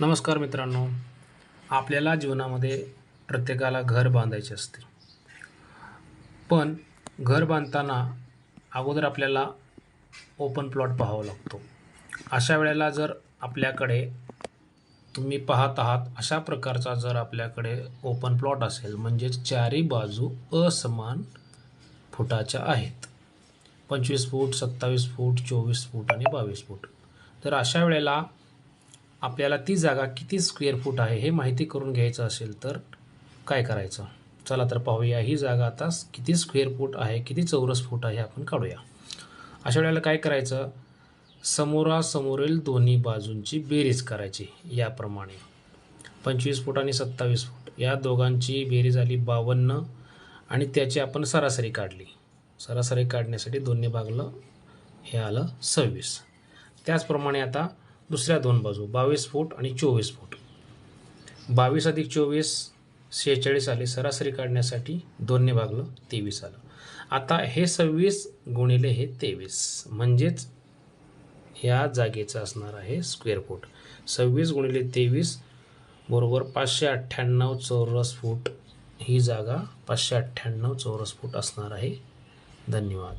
नमस्कार मित्रांनो. आपल्याला जीवनामध्ये प्रत्येकाला घर बांधायचे असते. पण घर बांधताना अगोदर आपल्याला ओपन प्लॉट पाहावा लागतो. अशा वेळेला जर आपल्याकडे तुम्ही पाहत आहात अशा प्रकारचा जर आपल्याकडे ओपन प्लॉट असेल म्हणजेच चारी बाजू असमान फुटाच्या आहेत. पंचवीस फूट सत्तावीस फूट चोवीस फूट आणि बावीस फूट. तर अशा वेळेला आपल्याला ती जागा किती स्क्वेअर फूट आहे हे माहिती करून घ्यायचं असेल तर काय करायचं? चला तर पाहूया. ही जागा आता किती स्क्वेअर फूट आहे किती चौरस फूट आहे आपण काढूया. अशा वेळेला काय करायचं? समोरासमोरील दोन्ही बाजूंची बेरीज करायची याप्रमाणे. पंचवीस फूट आणि सत्तावीस फूट या दोघांची बेरीज आली बावन्न आणि त्याची आपण सरासरी काढली. सरासरी काढण्यासाठी दोन्ही भागलं हे आलं सव्वीस. त्याचप्रमाणे आता दुसऱ्या दोन बाजू बावीस फूट आणि चोवीस फूट. बावीस अधिक चोवीस शेहेचाळीस आले. सरासरी काढण्यासाठी दोनने भागलं तेवीस आलं. आता हे सव्वीस गुणिले हे तेवीस. म्हणजेच ह्या जागेचं असणार आहे स्क्वेअर फूट. सव्वीस गुणिले तेवीस बरोबर पाचशे अठ्ठ्याण्णव चौरस फूट. ही जागा पाचशे अठ्ठ्याण्णव चौरस फूट असणार आहे. धन्यवाद.